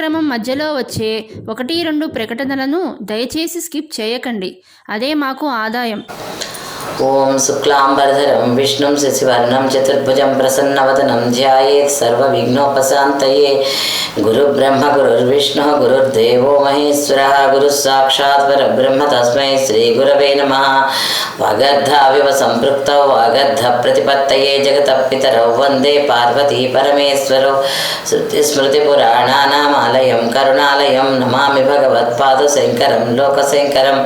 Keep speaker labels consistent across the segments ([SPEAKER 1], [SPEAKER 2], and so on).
[SPEAKER 1] కార్యక్రమం మధ్యలో వచ్చే ఒకటి రెండు ప్రకటనలను దయచేసి స్కిప్ చేయకండి అదే మాకు ఆదాయం
[SPEAKER 2] ఓం శుక్లాంబరధరం విష్ణుం శశివర్ణం చతుర్భుజం ప్రసన్నవదనం ధ్యాయేత్ సర్వవిఘ్నోపశాంతయే గురు బ్రహ్మ గురుర్విష్ణు గురుర్దేవో మహేశ్వర గురు సాక్షాత్ పరబ్రహ్మ తస్మై శ్రీ గురవే నమ వాగర్ధావివ సంపృక్త వాగర్ధ ప్రతిపత్తయే జగత పితరౌ వందే పార్వతీ పరమేశ్వరౌ శృతిస్మృతిపురాణానామాలయం కరుణాలయం నమామి భగవత్పాదు శంకరం లోకశంకరం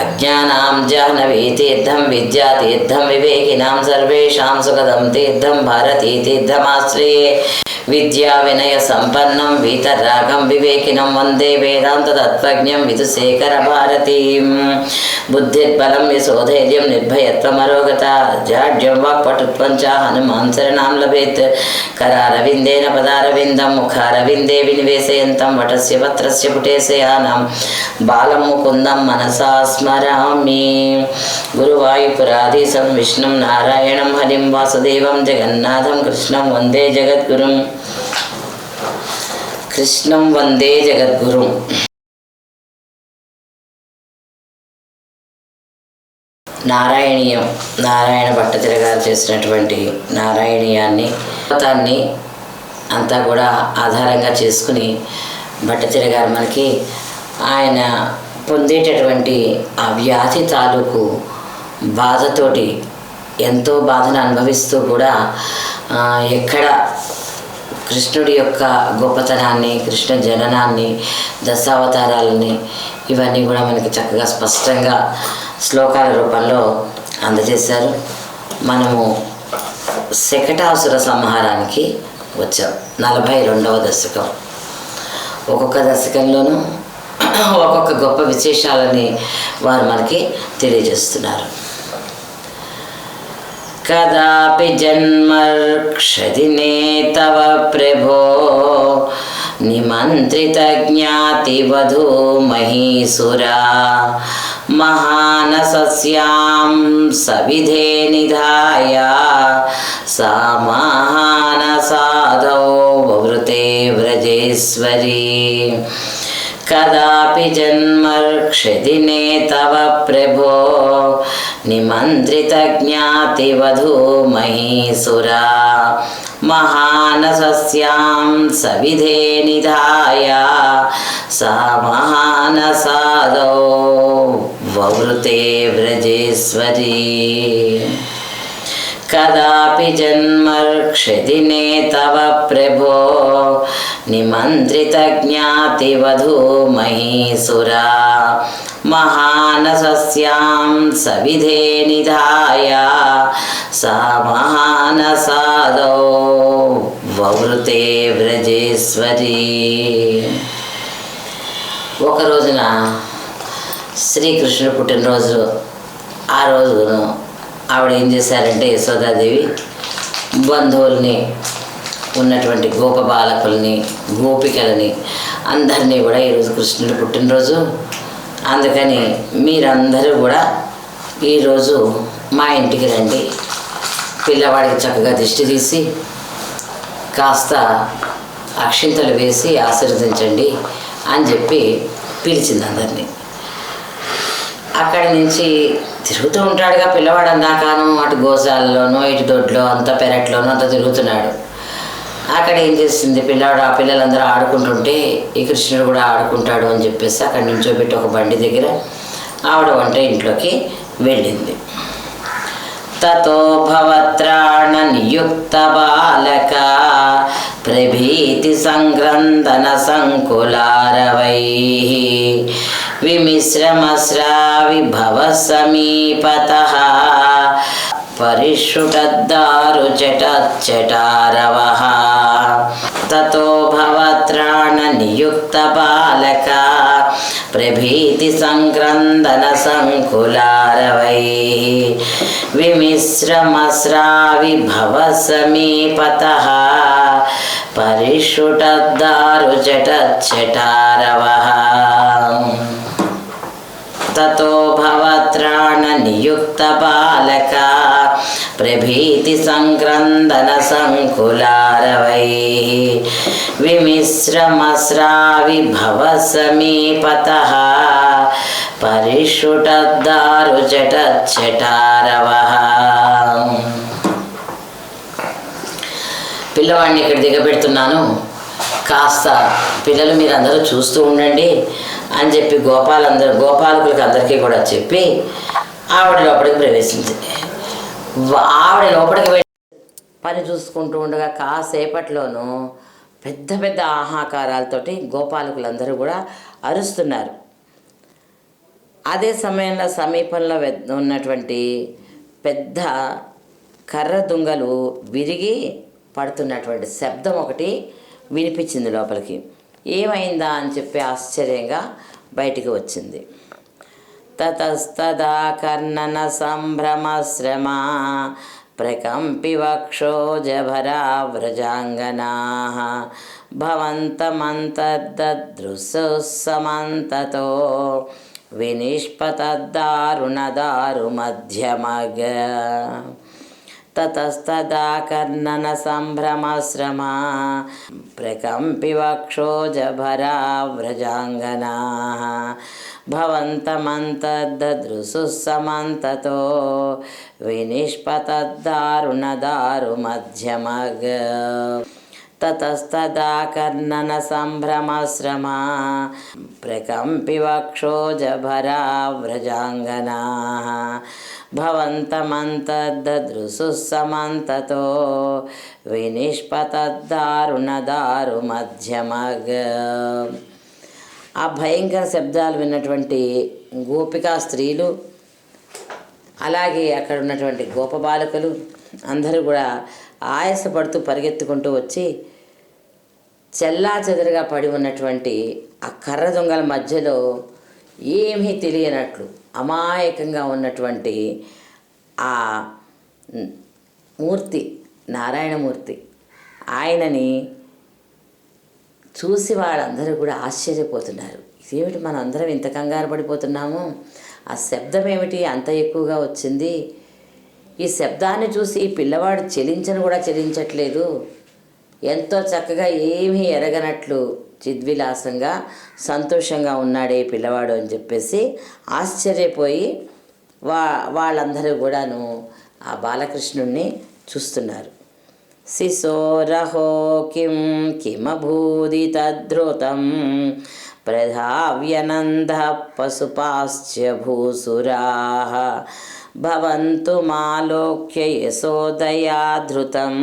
[SPEAKER 2] అజ్ఞానాం జాహ్నవీ తీర్థం विद्या तीर्थम विवेकिनां सर्वेषां सुखदं तीर्थं भारती तीर्थमाश्रये విద్యా వినయ సంపన్నం వీతరాగం వివేకినం వందే వేదాంత తత్వజ్ఞం విధుశేఖర భారతీం బుద్ధిర్బలం యశోధైర్యం నిర్భయత్వమరోగత జాడ్యం వాక్పటుత్వం చ హనుమాన్ శరణాం లభేత్ కరారవిందేన పదారవిందం ముఖారవిందే వినివేశయంతం వటస్య వత్రస్య పుటేశయానం బాలం ముకుందం మనసా స్మరామి గురువాయుపురాధీశం విష్ణుం నారాయణం హరిం వాసుదేవం జగన్నాథం కృష్ణం వందే జగద్గురుం కృష్ణం వందే జగద్గురు నారాయణీయం నారాయణ భట్టతిర గారు చేసినటువంటి నారాయణీయాన్ని దాన్ని అంతా కూడా ఆధారంగా చేసుకుని భట్టతిర గారు మనకి ఆయన పొందేటటువంటి ఆ వ్యాధి తాలూకు బాధతోటి ఎంతో బాధను అనుభవిస్తూ కూడా ఎక్కడ కృష్ణుడి యొక్క గొప్పతనాన్ని కృష్ణ జననాన్ని దశావతారాలని ఇవన్నీ కూడా మనకి చక్కగా స్పష్టంగా శ్లోకాల రూపంలో అందజేశారు మనము శకటాసుర సంహారానికి వచ్చాం నలభై రెండవ దశకం ఒక్కొక్క దశకంలోనూ ఒక్కొక్క గొప్ప విశేషాలని వారు మనకి తెలియజేస్తున్నారు कदापि जन्मर्क्षदिने तव प्रभो निमन्त्रितज्ञातिवधू महीषुरा महानसस्यां सविधे निधाय सा महानसाधौ ववृते व्रजेश्वरी कदापि जन्मर्क्षिने तव प्रभो निमन्त्रितज्ञातिवधू महीसुरा महान सविधे निधाय सा महानसादौ ववृते व्रजेश्वरी కదాపి జన్మర్క్షతి నే తవ ప్రభో నిమంత్రిత జ్ఞాతి వధూ మహీసురా మహానసస్యాం సవిధే నిధాయ సా మహానసాదో వవృతే వ్రజేశ్వరి ఒక రోజున శ్రీకృష్ణుడు పుట్టినరోజు ఆ రోజును ఆవిడ ఏం చేశారంటే యశోదాదేవి బంధువుల్ని ఉన్నటువంటి గోప బాలకుల్ని గోపికలని అందరినీ కూడా ఈరోజు కృష్ణుడు పుట్టినరోజు అందుకని మీరందరూ కూడా ఈరోజు మా ఇంటికి రండి పిల్లవాడికి చక్కగా దిష్టి తీసి కాస్త అక్షింతలు వేసి ఆశీర్వదించండి అని చెప్పి పిలిచింది అందరినీ అక్కడి నుంచి తిరుగుతూ ఉంటాడుగా పిల్లవాడు అందాకాను అటు గోజాల్లోనూ ఇటు దొడ్లో అంత పెరట్లోనూ అంత తిరుగుతున్నాడు అక్కడ ఏం చేస్తుంది పిల్లవాడు ఆ పిల్లలందరూ ఆడుకుంటుంటే ఈ కృష్ణుడు కూడా ఆడుకుంటాడు అని చెప్పేసి అక్కడ పెట్టి ఒక బండి దగ్గర ఆవిడ వంట ఇంట్లోకి వెళ్ళింది తతో నియుక్త బాలక ప్రభీతి సంగ్రంథన సంకులారవై विमिश्रमस्राविभवसमीपतः परिषुटद्दारुचटच्चटारवः ततो भवत्राणनियुक्तबालका प्रभीतिसङ्क्रन्दनसङ्कुलारवैः विमिश्रमस्राविभवसमीपतः परिषुटद्दारुचटच्चटारवः ततो भवत्राणनियुक्तबालका प्रभीतिसङ्क्रन्दनसङ्कुलारवैः विमिश्रमस्राविभवसमीपतः పరిషుటద్దారుచటారవః పిల్లవాడిని ఇక్కడ దిగబెడుతున్నాను కాస్త పిల్లలు మీరు అందరూ చూస్తూ ఉండండి అని చెప్పి గోపాలందరూ గోపాలకులకు అందరికీ కూడా చెప్పి ఆవిడ లోపలికి ప్రవేశించి ఆవిడ లోపలికి వెళ్ళి పని చూసుకుంటూ ఉండగా కాసేపట్లోనూ పెద్ద పెద్ద ఆహాకారాలతోటి గోపాలకులందరూ కూడా అరుస్తున్నారు అదే సమయంలో సమీపంలో ఉన్నటువంటి పెద్ద కర్ర దుంగలు విరిగి పడుతున్నటువంటి శబ్దం ఒకటి వినిపించింది లోపలికి ఏమైందా అని చెప్పి ఆశ్చర్యంగా బయటికి వచ్చింది తతస్తదా కర్ణన సంభ్రమశ్రమా ప్రకంపి వక్షోజభరావ్రజాంగనా భవంతమంతర్దృశుసమంతతో మధ్యమగ తతస్తదాకర్ణన సంభ్రమాశ్రమ ప్రకంపి వక్షోజభరా వ్రజాంగనా భవంతమంతద్దృశుస్సమంతతో వినిష్పతద్దారుణదారుమధ్యమగ్ ప్రకంపి ततस्तदा कर्णनसम्भ्रमाश्रमा సమంతతో వినిష్పతారుణ దారు మధ్యమగ ఆ భయంకర శబ్దాలు విన్నటువంటి గోపికా స్త్రీలు అలాగే అక్కడ ఉన్నటువంటి బాలకులు అందరూ కూడా ఆయాసపడుతూ పరిగెత్తుకుంటూ వచ్చి చెల్లా చెదరుగా పడి ఉన్నటువంటి ఆ కర్ర దొంగల మధ్యలో ఏమీ తెలియనట్లు అమాయకంగా ఉన్నటువంటి ఆ మూర్తి నారాయణమూర్తి ఆయనని చూసి వాళ్ళందరూ కూడా ఆశ్చర్యపోతున్నారు ఇదేమిటి మనం అందరం ఇంత కంగారు పడిపోతున్నాము ఆ శబ్దం ఏమిటి అంత ఎక్కువగా వచ్చింది ఈ శబ్దాన్ని చూసి పిల్లవాడు చెలించను కూడా చెలించట్లేదు ఎంతో చక్కగా ఏమీ ఎరగనట్లు చిద్విలాసంగా సంతోషంగా ఉన్నాడే పిల్లవాడు అని చెప్పేసి ఆశ్చర్యపోయి వా వాళ్ళందరూ కూడాను ఆ బాలకృష్ణుణ్ణి చూస్తున్నారు శిశోరహో కిం కిమభూది తద్రుతం ప్రధావ్యనంద పశుపాశ్చ భూసురా మాలోక్య యశోదయా ధృతం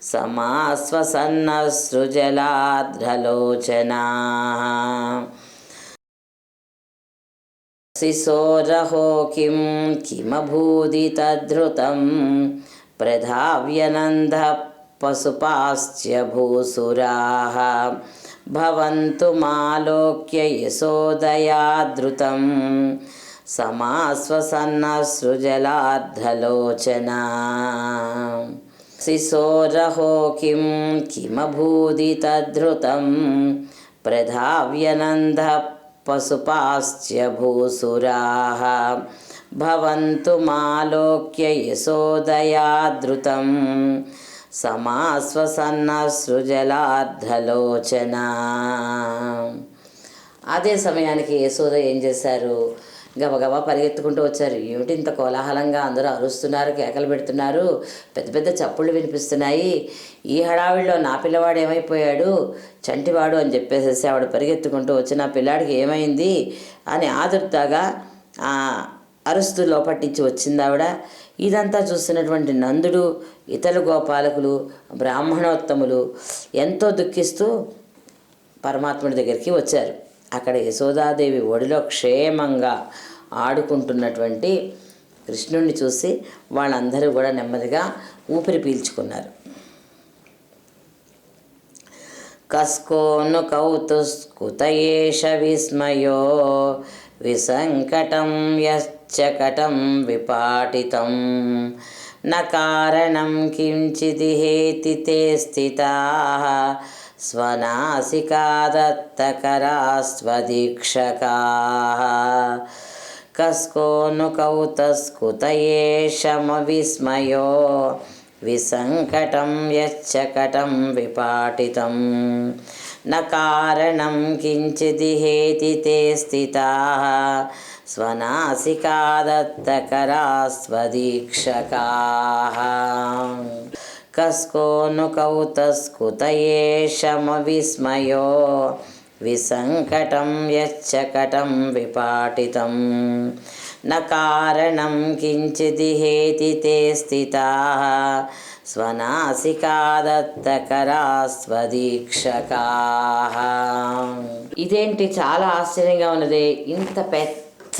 [SPEAKER 2] समास्वसन्नसृजलाद्रलोचनाः सिसोरहो किं किमभूदितद्धृतं प्रधाव्यनन्दपशुपाश्च भूसुराः भवन्तु मालोक्य यशोदयादृतं समास्वसन्नसृजलाद्रलोचना सिसोरहो किं किमभूदि तद्धृतं प्रधाव्यनन्दपशुपाश्च भूसुराः भवन्तु मालोक्य यशोदयादृतं సమాస్వసన్నసృజలార్ధలోచన అదే సమయానికి యశోద ఏం చేశారు గబగబా పరిగెత్తుకుంటూ వచ్చారు ఏమిటి ఇంత కోలాహలంగా అందరూ అరుస్తున్నారు కేకలు పెడుతున్నారు పెద్ద పెద్ద చప్పుళ్ళు వినిపిస్తున్నాయి ఈ హడావిడిలో నా పిల్లవాడు ఏమైపోయాడు చంటివాడు అని చెప్పేసేసి ఆవిడ పరిగెత్తుకుంటూ వచ్చి నా పిల్లాడికి ఏమైంది అని ఆదుర్తగా అరుస్తూ లోపట్టించి వచ్చింది ఆవిడ ఇదంతా చూస్తున్నటువంటి నందుడు ఇతర గోపాలకులు బ్రాహ్మణోత్తములు ఎంతో దుఃఖిస్తూ పరమాత్ముడి దగ్గరికి వచ్చారు అక్కడ యశోదాదేవి ఒడిలో క్షేమంగా ఆడుకుంటున్నటువంటి కృష్ణుణ్ణి చూసి వాళ్ళందరూ కూడా నెమ్మదిగా ఊపిరి పీల్చుకున్నారు కస్కోను కౌతుస్కుతయేష విస్మయో విసంకటం యశ్చకటం విపాటితం న కారణం కించిది హేతి స్థితా स्वनासिका दत्तकरास्त्वदीक्षकाः कस्को नु कौतस्कुत एषमविस्मयो विसङ्कटं यच्चकटं विपाटितं न कारणं किञ्चिदिहेति ते स्थिताः स्वनासिका दत्तकरास्त्वदीक्षकाः कस्को नु విస్మయో విసంకటం యచ్చకటం విపాటితం न కారణం किञ्चिदिहेति ते स्थिताः స్వనాసికా దత్తకరాస్వదీక్షకా ఇదేంటి చాలా ఆశ్చర్యంగా ఉన్నది ఇంత పెద్ద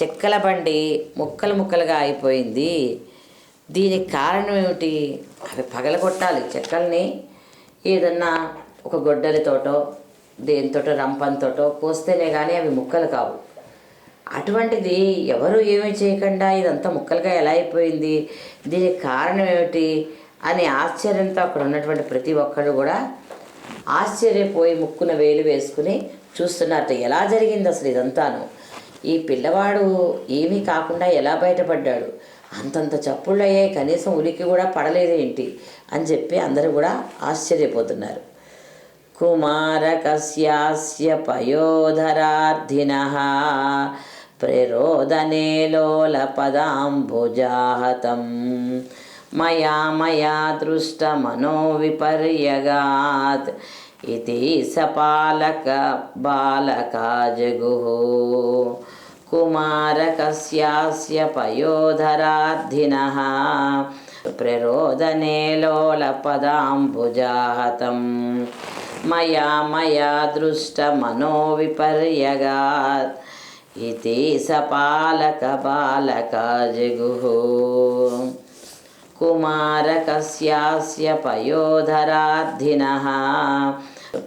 [SPEAKER 2] చెక్కల బండి ముక్కలు ముక్కలుగా అయిపోయింది దీనికి కారణం ఏమిటి అవి పగలగొట్టాలి చెక్కల్ని ఏదన్నా ఒక గొడ్డలితోటో దేనితోటో రంపంతోటో కోస్తేనే కానీ అవి ముక్కలు కావు అటువంటిది ఎవరు ఏమీ చేయకుండా ఇదంతా ముక్కలుగా ఎలా అయిపోయింది దీనికి కారణం ఏమిటి అనే ఆశ్చర్యంతో అక్కడ ఉన్నటువంటి ప్రతి ఒక్కరు కూడా ఆశ్చర్యపోయి ముక్కున వేలు వేసుకుని చూస్తున్నట్టు ఎలా జరిగింది అసలు ఇదంతాను ఈ పిల్లవాడు ఏమీ కాకుండా ఎలా బయటపడ్డాడు అంతంత చప్పుళ్ళు అయ్యాయి కనీసం ఉలికి కూడా పడలేదేంటి అని చెప్పి అందరూ కూడా ఆశ్చర్యపోతున్నారు కుమారకస్యాస్య పయోధరార్ధిన ప్రేరోదనే పదాంబుజాహతం మయా మయా దృష్టమనో విపర్యగాత్ ఇది సపాలక బాలకా కుమారకస్యాస్య పయోధరార్ధినः ప్రరోదనే లోలపదాంబుజాహతం మయా మయా దృష్టమనోవిపర్యగాత్ ఇది సపాలక బాలక జగుః కుమారకస్యాస్య పయోధరార్ధినः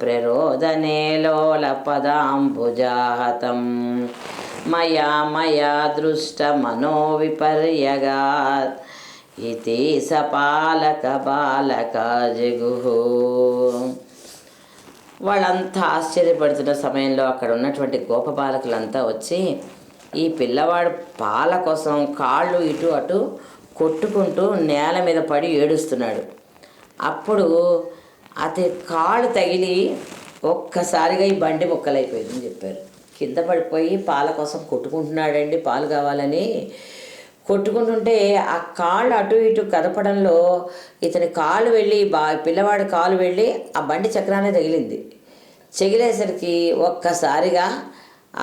[SPEAKER 2] ప్రరోదనే లోలపదాంబుజాహతం మయా మయా దృష్టమనోవిపర్యగాత్ ఇది సపాలక బాలక జగు వాళ్ళంతా ఆశ్చర్యపడుతున్న సమయంలో అక్కడ ఉన్నటువంటి గోప బాలకులంతా వచ్చి ఈ పిల్లవాడు పాల కోసం కాళ్ళు ఇటు అటు కొట్టుకుంటూ నేల మీద పడి ఏడుస్తున్నాడు అప్పుడు అతని కాళ్ళు తగిలి ఒక్కసారిగా ఈ బండి ముక్కలైపోయిందని చెప్పారు కింద పడిపోయి పాల కోసం కొట్టుకుంటున్నాడండి పాలు కావాలని కొట్టుకుంటుంటే ఆ కాళ్ళు అటు ఇటు కదపడంలో ఇతని కాలు వెళ్ళి బా పిల్లవాడి కాలు వెళ్ళి ఆ బండి చక్రాన్ని తగిలింది చెగిలేసరికి ఒక్కసారిగా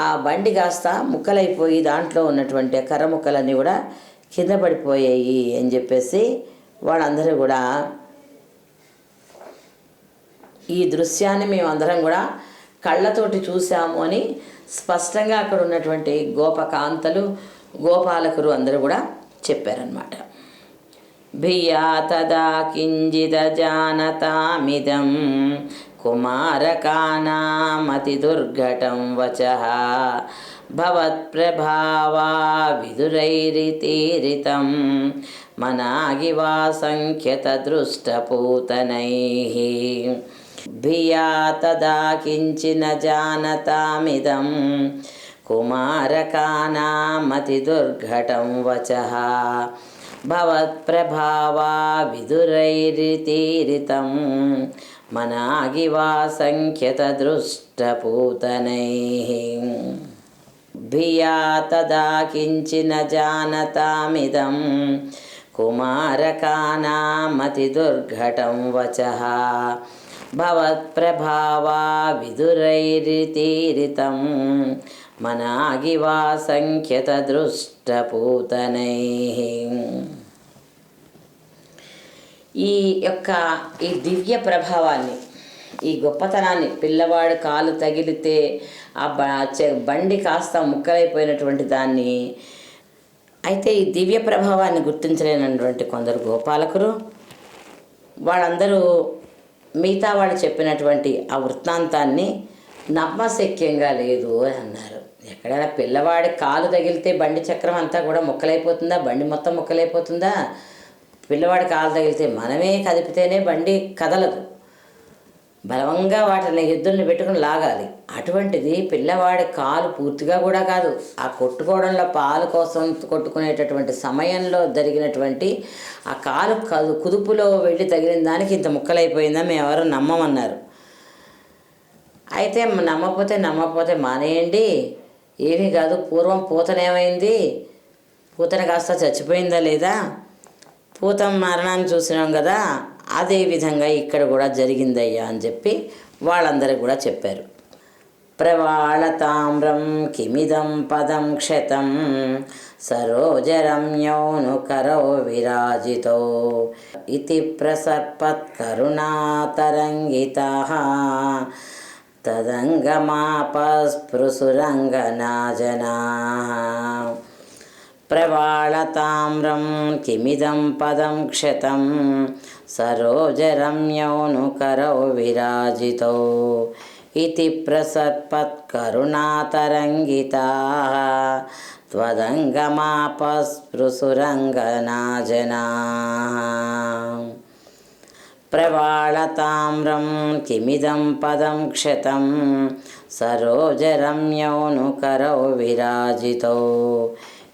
[SPEAKER 2] ఆ బండి కాస్త ముక్కలైపోయి దాంట్లో ఉన్నటువంటి కర్ర ముక్కలన్నీ కూడా కింద పడిపోయాయి అని చెప్పేసి వాళ్ళందరూ కూడా ఈ దృశ్యాన్ని మేమందరం కూడా కళ్ళతోటి చూసాము అని స్పష్టంగా అక్కడ ఉన్నటువంటి గోపకాంతలు గోపాలకులు అందరూ కూడా చెప్పారనమాట భియా తదా కింజిద జానతామిదం కుమారకానామతి దుర్ఘటం వచ భవత్ప్రభావా విదురైరితీరితం మనాగివా సంఖ్యత దృష్టపూతనై भिया तदा किञ्चिन जानतामिदं कुमारकानामतिदुर्घटं वचः भवत्प्रभावा विदुरैरितीरितं मनागिवा सङ्ख्यतदृष्टपूतनैः भिया तदा किञ्चिन जानतामिदं कुमारकानामतिदुर्घटं वचः భవత్ ప్రభావా విదురైరితీరితం మనాగివా దృష్టపూతనై ఈ యొక్క ఈ దివ్య ప్రభావాన్ని ఈ గొప్పతనాన్ని పిల్లవాడు కాలు తగిలితే ఆ బండి కాస్త ముక్కలైపోయినటువంటి దాన్ని అయితే ఈ దివ్య ప్రభావాన్ని గుర్తించలేనటువంటి కొందరు గోపాలకులు వాళ్ళందరూ మిగతా వాళ్ళు చెప్పినటువంటి ఆ వృత్తాంతాన్ని నమ్మశక్యంగా లేదు అని అన్నారు ఎక్కడైనా పిల్లవాడి కాలు తగిలితే బండి చక్రం అంతా కూడా ముక్కలైపోతుందా బండి మొత్తం ముక్కలైపోతుందా పిల్లవాడి కాలు తగిలితే మనమే కదిపితేనే బండి కదలదు బలవంగా వాటిని ఎద్దుల్ని పెట్టుకుని లాగాలి అటువంటిది పిల్లవాడి కాలు పూర్తిగా కూడా కాదు ఆ కొట్టుకోవడంలో పాలు కోసం కొట్టుకునేటటువంటి సమయంలో జరిగినటువంటి ఆ కాలు కుదుపులో వెళ్ళి తగిలిన దానికి ఇంత ముక్కలైపోయిందా మేము ఎవరు నమ్మమన్నారు అయితే నమ్మపోతే నమ్మకపోతే మానేయండి ఏమీ కాదు పూర్వం పూతనేమైంది పూతన కాస్త చచ్చిపోయిందా లేదా పూత మరణాన్ని చూసినాం కదా అదేవిధంగా ఇక్కడ కూడా జరిగిందయ్యా అని చెప్పి వాళ్ళందరూ కూడా చెప్పారు ప్రవాళతామ్రం కిమిదం పదం క్షతం సరోజరమ్యోను కరో విరాజితో ఇది కరుణాతరంగిత తదంగమాపస్పృసురంగనాజనా ప్రవాళతామ్రం కిమిదం పదం క్షతం सरोजरम्यौनुकरौ विराजितौ विराजितौ प्रसत्पत्करुणातरङ्गिताः त्वदङ्गमापस्पृशुरङ्गना जनाः प्रवाळताम्रं किमिदं पदं क्षतं सरोजरम्यौनुकरौ विराजितौ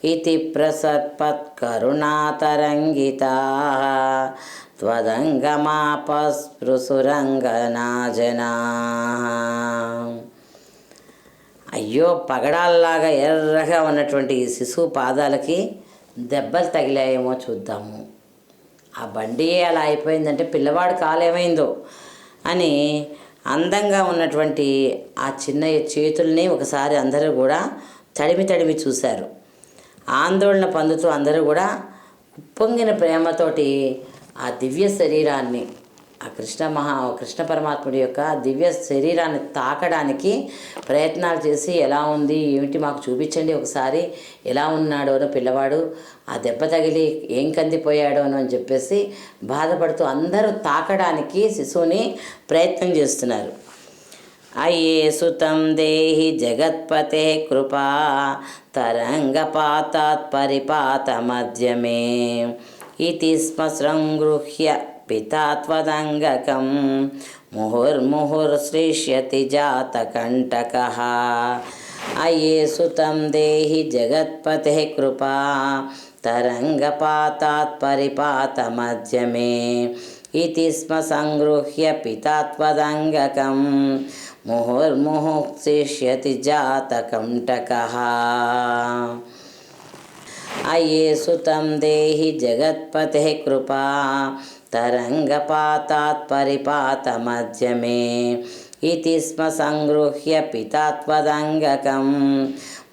[SPEAKER 2] विराजितौ प्रसत्पत्करुणातरङ्गिताः త్వదంగమాపస్పృసురంగనాజనా అయ్యో పగడాల్లాగా ఎర్రగా ఉన్నటువంటి ఈ శిశువు పాదాలకి దెబ్బలు తగిలాయేమో చూద్దాము ఆ బండి అలా అయిపోయిందంటే పిల్లవాడు కాలేమైందో అని అందంగా ఉన్నటువంటి ఆ చిన్న చేతుల్ని ఒకసారి అందరూ కూడా తడిమి తడిమి చూశారు ఆందోళన పొందుతూ అందరూ కూడా ఉప్పొంగిన ప్రేమతోటి ఆ దివ్య శరీరాన్ని ఆ కృష్ణ మహా కృష్ణ పరమాత్ముడి యొక్క దివ్య శరీరాన్ని తాకడానికి ప్రయత్నాలు చేసి ఎలా ఉంది ఏమిటి మాకు చూపించండి ఒకసారి ఎలా ఉన్నాడోనో పిల్లవాడు ఆ దెబ్బ తగిలి ఏం కందిపోయాడోనో అని చెప్పేసి బాధపడుతూ అందరూ తాకడానికి శిశువుని ప్రయత్నం చేస్తున్నారు అయ్యే సుతం దేహి జగత్పతే కృపా తరంగపాతాత్ పరిపాత మధ్యమే इति स्म सङ्गृह्य पिता त्वदङ्गकं मुहुर्मुहुर्सृष्यति जातकण्टकः अये सुतं देहि जगत्पतेः कृपा तरङ्गपातात् परिपातमध्यमे इति स्म सङ्गृह्य पिता त्वदङ्गकं मुहुर्मुहुः शिष्यति जातकण्टकः అయ్యే సుతం దేహి జగత్పతే కృపా పరిపాత మధ్యమే ఇది స్మ సంగృహ్య పితాత్వదంగకం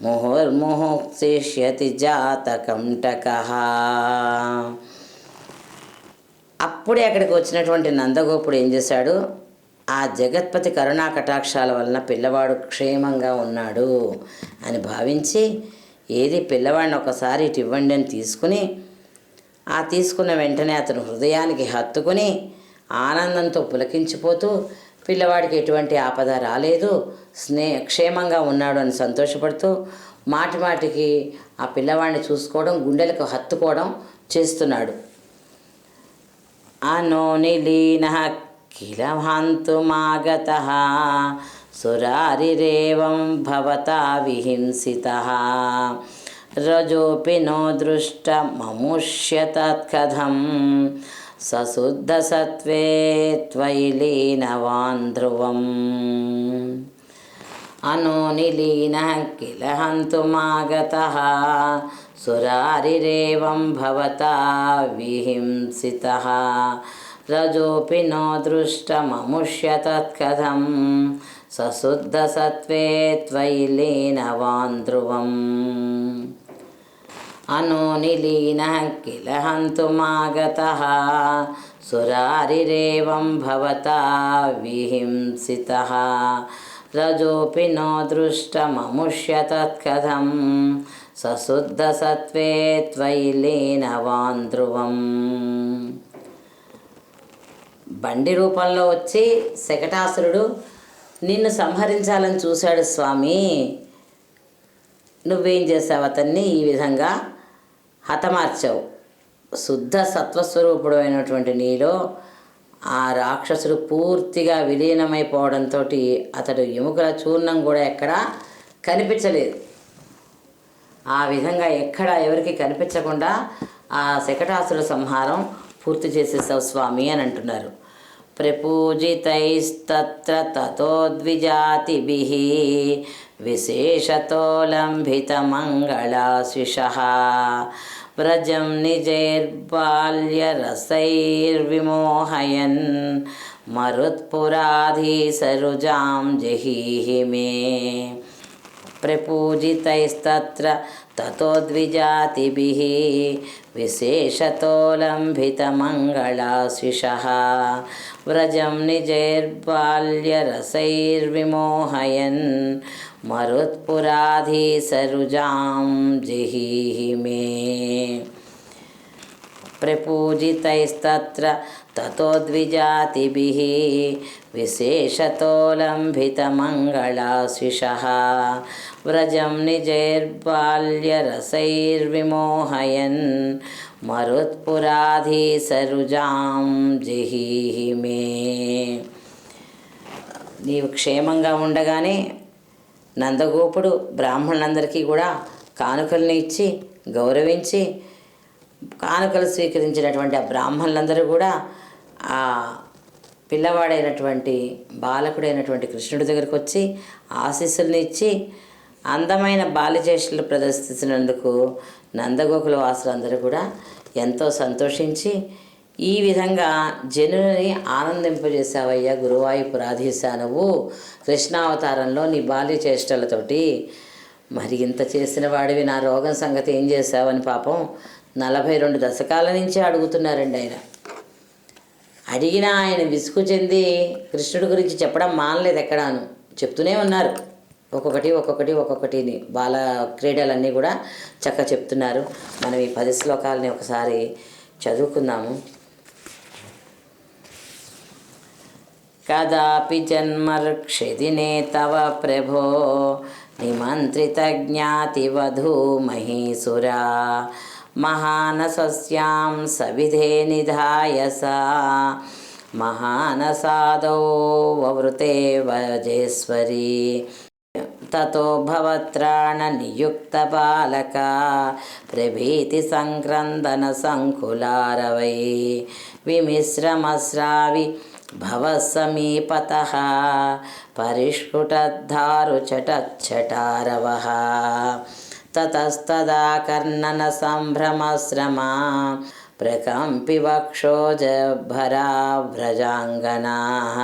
[SPEAKER 2] ముహుర్ముహుక్సిష్యతి జాతకంటక అప్పుడే అక్కడికి వచ్చినటువంటి నందగోపుడు ఏం చేశాడు ఆ జగత్పతి కరుణా కటాక్షాల వలన పిల్లవాడు క్షేమంగా ఉన్నాడు అని భావించి ఏది పిల్లవాడిని ఒకసారి ఇటు ఇవ్వండి అని తీసుకుని ఆ తీసుకున్న వెంటనే అతను హృదయానికి హత్తుకుని ఆనందంతో పులకించిపోతూ పిల్లవాడికి ఎటువంటి ఆపద రాలేదు స్నే క్షేమంగా ఉన్నాడు అని సంతోషపడుతూ మాటి మాటికి ఆ పిల్లవాడిని చూసుకోవడం గుండెలకు హత్తుకోవడం చేస్తున్నాడు అనోనిలీన కిల మాగత सुरारिरेवं भवता विहिंसितः रजोऽपि नो दृष्टममुष्यतत्कथं सशुद्धसत्त्वे त्वयि लीनवान् ध्रुवम् अनुनिलीनः किल हन्तुमागतः सुरारिरेवं भवता विहिंसितः रजोऽपि नो दृष्टममुष्यतत्कथम् सशुद्धसत्त्वे त्वयि लीनवान् ध्रुवम् अनुनिलीनः किल हन्तुमागतः सुरारिरेवं भवता विहिंसितः रजोऽपि नो दृष्टममुष्य तत्कथं सशुद्धसत्त्वे त्वयि लीनवान् ध्रुवम् బండి రూపంలో వచ్చి శకటాసురుడు నిన్ను సంహరించాలని చూశాడు స్వామి నువ్వేం చేసావు అతన్ని ఈ విధంగా హతమార్చావు శుద్ధ సత్వస్వరూపుడు అయినటువంటి నీలో ఆ రాక్షసుడు పూర్తిగా విలీనమైపోవడంతో అతడు ఎముకల చూర్ణం కూడా ఎక్కడా కనిపించలేదు ఆ విధంగా ఎక్కడా ఎవరికి కనిపించకుండా ఆ శకటాసుల సంహారం పూర్తి చేసేసావు స్వామి అని అంటున్నారు प्रपूजितैस्तत्र ततो द्विजातिभिः विशेषतो लम्भितमङ्गलाशिषः व्रजं निजैर्बाल्यरसैर्विमोहयन् मरुत्पुराधीसरुजां जहीहि मे प्रपूजितैस्तत्र ततो द्विजातिभिः विशेषतो लम्भितमङ्गलाशिषः व्रजं निजैर्बाल्यरसैर्विमोहयन् मरुत्पुराधीसरुजां जिहीहि मे प्रपूजितैस्तत्र ततो వ్రజం विशेषतोलम्भितमङ्गलाशिषः व्रजं निजैर्बाल्यरसैर्विमोहयन् మరుత్పురాధీసరుజాం జిహీహి మే నీవు క్షేమంగా ఉండగానే నందగోపుడు బ్రాహ్మణులందరికీ కూడా కానుకల్ని ఇచ్చి గౌరవించి కానుకలు స్వీకరించినటువంటి ఆ బ్రాహ్మణులందరూ కూడా ఆ పిల్లవాడైనటువంటి బాలకుడైనటువంటి కృష్ణుడి దగ్గరకు వచ్చి ఆశీస్సులను ఇచ్చి అందమైన బాలచేష్టలు ప్రదర్శించినందుకు నందగోకుల వాసులందరూ కూడా ఎంతో సంతోషించి ఈ విధంగా జనులని ఆనందింపజేసావయ్యా గురువాయు పురాధీశా నువ్వు కృష్ణావతారంలో నీ బాల్య చేష్టలతోటి మరి ఇంత చేసిన వాడివి నా రోగం సంగతి ఏం చేశావని పాపం నలభై రెండు దశకాల నుంచే అడుగుతున్నారండి ఆయన అడిగిన ఆయన విసుగు చెంది కృష్ణుడి గురించి చెప్పడం మానలేదు ఎక్కడాను చెప్తూనే ఉన్నారు ఒక్కొక్కటి ఒక్కొక్కటి ఒక్కొక్కటిని బాల క్రీడలన్నీ కూడా చక్కగా చెప్తున్నారు మనం ఈ పది శ్లోకాలని ఒకసారి చదువుకుందాము కదాపి జన్మర్క్షిదినే తవ ప్రభో నిమంత్రిత జ్ఞాతి వధూ వధూమహీసురా महानसस्यां सविधे निधाय सा महानसादौ ववृते वजेश्वरी ततो भवत्राणनियुक्तपालका प्रभीतिसङ्क्रन्दनसङ्कुलारवै विमिश्रमस्रावि भवः समीपतः परिष्कुटद्धारुचटच्छटारवः ततस्तदा कर्णनसम्भ्रमश्रमा प्रकम्पि वक्षोजभराभ्रजाङ्गनाः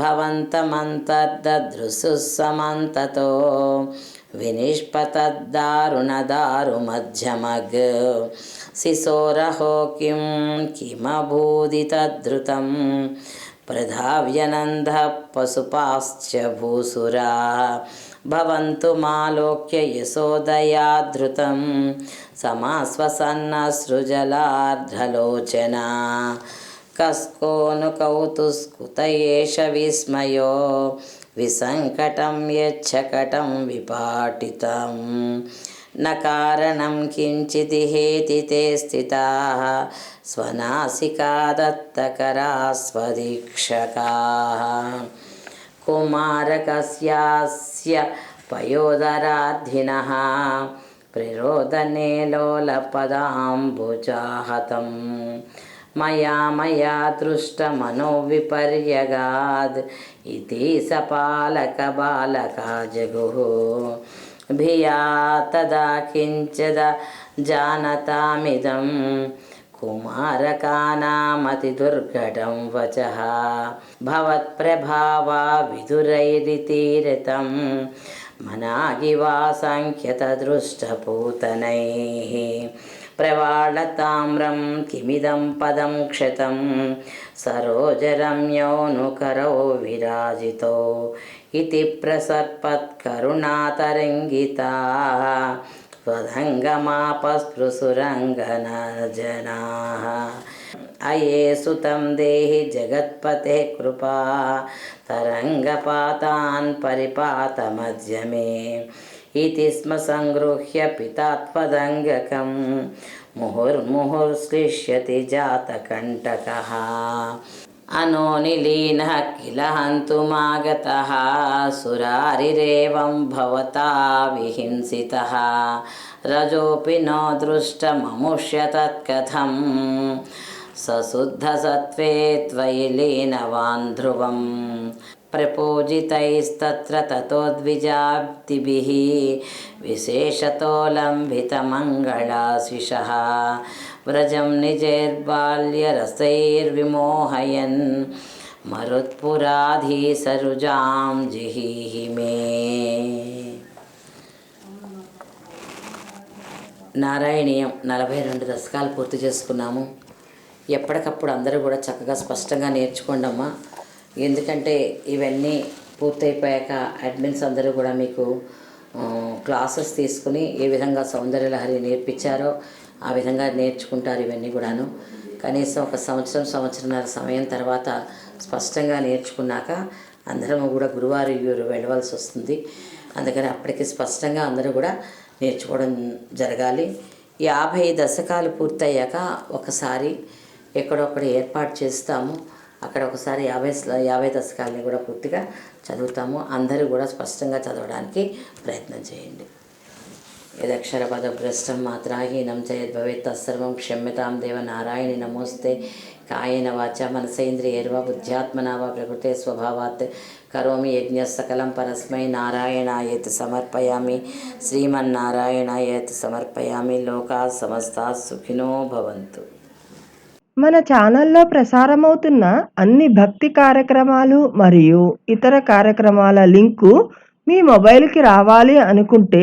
[SPEAKER 2] भवन्तमन्तर्दधृशुस्समन्ततो विनिष्पतद्दारुणदारुमध्यमग् सिसोरहो किं किमभूदि तद्धृतं प्रधाव्यनन्दः पशुपाश्च भूसुरा భవంతు మాలోక్య యశోదయాధృతం సమాశ్వసన్న సృజలార్ధలోచన కస్కోను కౌతుస్కుత ఏష విస్మయో విసంకటం యచ్చకటం విపాటితం न कारणं किञ्चिदिहेति ते स्थिताः स्वनासिका दत्तकरा स्वदीक्षकाः కుమారకస్యాస్య పయోదరాధిన ప్రిరోదనే లోలపదాంబుజాహతం మయా మయా తృష్టమనోవిపర్యగాద్ ఇది సపాలక బాలక జగు భియా తదా కించద జానతామిదం कुमारकानामतिदुर्घटं वचः भवत्प्रभावा विदुरैरितीतं मनागि वा साङ्ख्यतदृष्टपूतनैः किमिदं पदं क्षतं सरोजरम्यो विराजितो विराजितौ प्रसर्पत्करुणातरङ्गिता त्वदङ्गमापस्पृशुरङ्गन अये सुतं देहि जगत्पते कृपा तरङ्गपातान् परिपातमज्य मे इति स्म सङ्गृह्य पिता त्वदङ्गकं जातकण्टकः अनोनि किल हन्तुमागतः सुरारिरेवं भवता विहिंसितः रजोऽपि नो दृष्टममुष्य तत्कथं सशुद्धसत्त्वे त्वयि ध्रुवम् प्रपूजितैस्तत्र ततो द्विजाप्तिभिः विशेषतोलम्भितमङ्गलाशिषः వ్రజం నిజైర్బాల్యరసైర్విమోహయన్ మరుత్పురాధీ సరుజాం जिहीहि మే నారాయణీయం నలభై రెండు దశకాలు పూర్తి చేసుకున్నాము ఎప్పటికప్పుడు అందరూ కూడా చక్కగా స్పష్టంగా నేర్చుకోండమ్మా ఎందుకంటే ఇవన్నీ పూర్తయిపోయాక అడ్మిన్స్ అందరూ కూడా మీకు క్లాసెస్ తీసుకుని ఏ విధంగా సౌందర్యలహరి నేర్పించారో ఆ విధంగా నేర్చుకుంటారు ఇవన్నీ కూడాను కనీసం ఒక సంవత్సరం సంవత్సరంన్నర సమయం తర్వాత స్పష్టంగా నేర్చుకున్నాక అందరం కూడా గురువారు వెళ్ళవలసి వస్తుంది అందుకని అప్పటికి స్పష్టంగా అందరూ కూడా నేర్చుకోవడం జరగాలి యాభై దశకాలు పూర్తయ్యాక ఒకసారి ఎక్కడొక్కడ ఏర్పాటు చేస్తాము అక్కడ ఒకసారి యాభై యాభై దశకాలని కూడా పూర్తిగా చదువుతాము అందరూ కూడా స్పష్టంగా చదవడానికి ప్రయత్నం చేయండి భ్రష్టం మాత్రాహీనం చేయద్భవేత్ తత్సర్వం క్షమ్యతాం దేవ నారాయణి నమోస్తే కాయన వాచ మనసేంద్రియర్వ బుద్ధ్యాత్మనా వా ప్రకృతే స్వభావాత్ కరోమి యజ్ఞ సకలం పరస్మై నారాయణాయేత్ సమర్పయామి శ్రీమన్నారాయణాయేత్ సమర్పయామి లోకా సమస్తా సుఖినో భవంతు మన ఛానల్లో ప్రసారమవుతున్న అన్ని భక్తి కార్యక్రమాలు మరియు ఇతర కార్యక్రమాల లింకు మీ మొబైల్కి రావాలి అనుకుంటే